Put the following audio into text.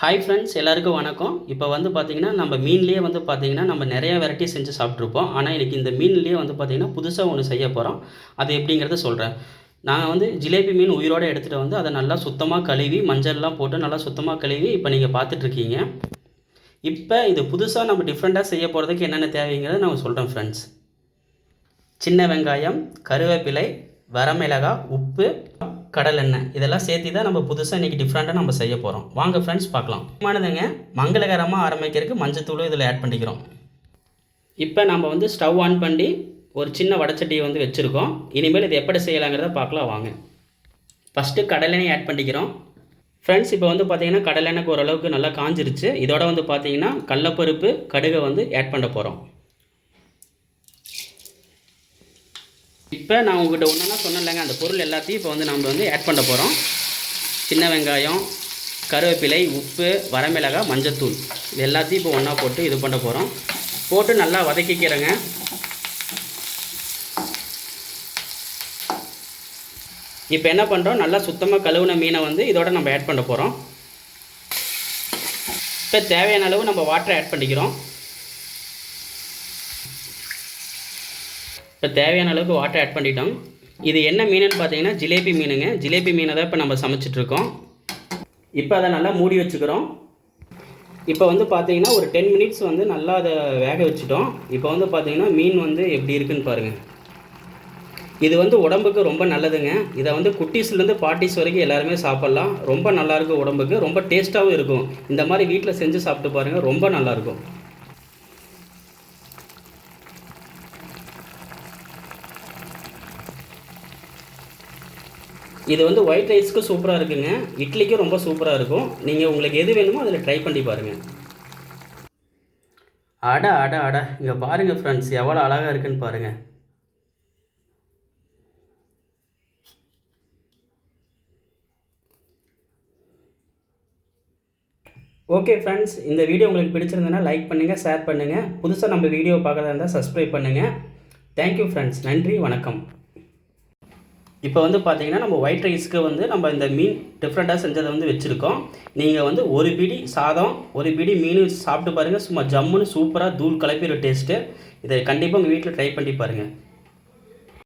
Hi friends எல்லாருக்கும் வணக்கம். இப்போ வந்து பார்த்தீங்கன்னா நம்ம மீன்லேயே வந்து பார்த்தீங்கன்னா நம்ம நிறையா வெரைட்டி செஞ்சு சாப்பிட்ருப்போம் ஆனால் இன்றைக்கி இந்த மீன்லேயே வந்து பார்த்தீங்கன்னா புதுசாக ஒன்று செய்ய போகிறோம் அது எப்படிங்கிறத சொல்கிறேன் நான் வந்து ஜிலேபி மீன் உயிரோடு எடுத்துகிட்டு வந்து அதை நல்லா சுத்தமாக கழுவி மஞ்சள்லாம் போட்டு நல்லா சுத்தமாக கழுவி இப்போ நீங்கள் பார்த்துட்ருக்கீங்க. இப்போ இது புதுசாக நம்ம டிஃப்ரெண்ட்டாக செய்ய போகிறதுக்கு என்னென்ன தேவைங்கிறத நான் சொல்கிறேன் ஃப்ரெண்ட்ஸ் சின்ன வெங்காயம் கருவேப்பிலை வரமிளகாய் உப்பு கடலெண்ணெய் இதெல்லாம் சேர்த்து தான் நம்ம புதுசாக இன்றைக்கி டிஃப்ரெண்ட்டாக நம்ம செய்ய போகிறோம் வாங்க ஃப்ரெண்ட்ஸ் பார்க்கலாம். முக்கியமானதுங்க மங்களகரமாக ஆரம்பிக்கிறதுக்கு மஞ்சத்தூள் இதில் ஆட் பண்ணிக்கிறோம். இப்போ நம்ம வந்து ஸ்டவ் ஆன் பண்ணி ஒரு சின்ன வடச்சட்டியை வந்து வச்சுருக்கோம். இனிமேல் இது எப்படி செய்யலாங்கிறத பார்க்கலாம் வாங்க. ஃபஸ்ட்டு கடலெண்ணெய் ஆட் பண்ணிக்கிறோம். ஃப்ரெண்ட்ஸ் இப்போ வந்து பார்த்திங்கன்னா கடலெண்ணெய்க்கு ஓரளவுக்கு நல்லா காஞ்சிருச்சு. இதோட வந்து பார்த்திங்கன்னா கடலப்பருப்பு கடுகை வந்து ஆட் பண்ண போகிறோம் இப்போ நான் உங்ககிட்ட ஒன்றா சொன்னேன்லங்க அந்த பொருள் எல்லாத்தையும் இப்போ வந்து நம்ம வந்து ஆட் பண்ண போகிறோம் சின்ன வெங்காயம் கருவேப்பிலை உப்பு வரமிளகாய் மஞ்சத்தூள். இது எல்லாத்தையும் இப்போ ஒன்றா போட்டு இது பண்ண போகிறோம் போட்டு நல்லா வதக்கிக்கிறேங்க. இப்போ என்ன பண்ணுறோம் நல்லா சுத்தமாக கழுவுன மீனை வந்து இதோட நம்ம ஆட் பண்ண போகிறோம் இப்போ தேவையான அளவு நம்ம வாட்டரை ஆட் பண்ணிக்கிறோம். இப்போ தேவையான அளவுக்கு வாட்டர் ஆட் பண்ணிட்டோம். இது என்ன மீனுன்னு பார்த்தீங்கன்னா ஜிலேபி மீனுங்க. ஜிலேபி மீனை தான் இப்போ நம்ம சமைச்சிட்ருக்கோம். இப்போ அதை நல்லா மூடி வச்சுக்கிறோம். இப்போ வந்து பார்த்தீங்கன்னா ஒரு டென் மினிட்ஸ் வந்து நல்லா அதை வேக வச்சுட்டோம். இப்போ வந்து பார்த்தீங்கன்னா மீன் வந்து எப்படி இருக்குன்னு பாருங்கள் இது வந்து உடம்புக்கு ரொம்ப நல்லதுங்க. இதை வந்து குட்டீஸ்லேருந்து பார்ட்டிஸ் வரைக்கும் எல்லாருமே சாப்பிட்லாம். ரொம்ப நல்லாயிருக்கும் உடம்புக்கு. ரொம்ப டேஸ்ட்டாகவும் இருக்கும். இந்த மாதிரி வீட்டில் செஞ்சு சாப்பிட்டு பாருங்கள் ரொம்ப நல்லாயிருக்கும் இது வந்து ஒயிட் ரைஸ்க்கு சூப்பராக இருக்குங்க. இட்லிக்கும் ரொம்ப சூப்பராக இருக்கும். நீங்கள் உங்களுக்கு எது வேணுமோ அதில் ட்ரை பண்ணி பாருங்கள் அட அட அட. இங்கே பாருங்கள் ஃப்ரெண்ட்ஸ் எவ்வளோ அழகாக இருக்குன்னு பாருங்கள் ஓகே ஃப்ரெண்ட்ஸ் இந்த வீடியோ உங்களுக்கு பிடிச்சிருந்ததுன்னா லைக் பண்ணுங்கள் ஷேர் பண்ணுங்கள் புதுசாக நம்ம வீடியோ பார்க்குறதா இருந்தால் சப்ஸ்கிரைப் பண்ணுங்கள் தேங்க்யூ ஃப்ரெண்ட்ஸ் நன்றி வணக்கம். இப்போ வந்து பார்த்தீங்கன்னா நம்ம ஒயிட் ரைஸ்க்கு வந்து நம்ம இந்த மீன் டிஃப்ரெண்ட்டாக செஞ்சதை வந்து வச்சுருக்கோம். நீங்கள் வந்து ஒரு பிடி சாதம் ஒரு பிடி மீன் சாப்பிட்டு பாருங்கள் சும்மா ஜம்முன்னு சூப்பராக தூள் கலப்பிற டேஸ்ட்டு இதை கண்டிப்பாக உங்கள் வீட்டில் ட்ரை பண்ணி பாருங்கள்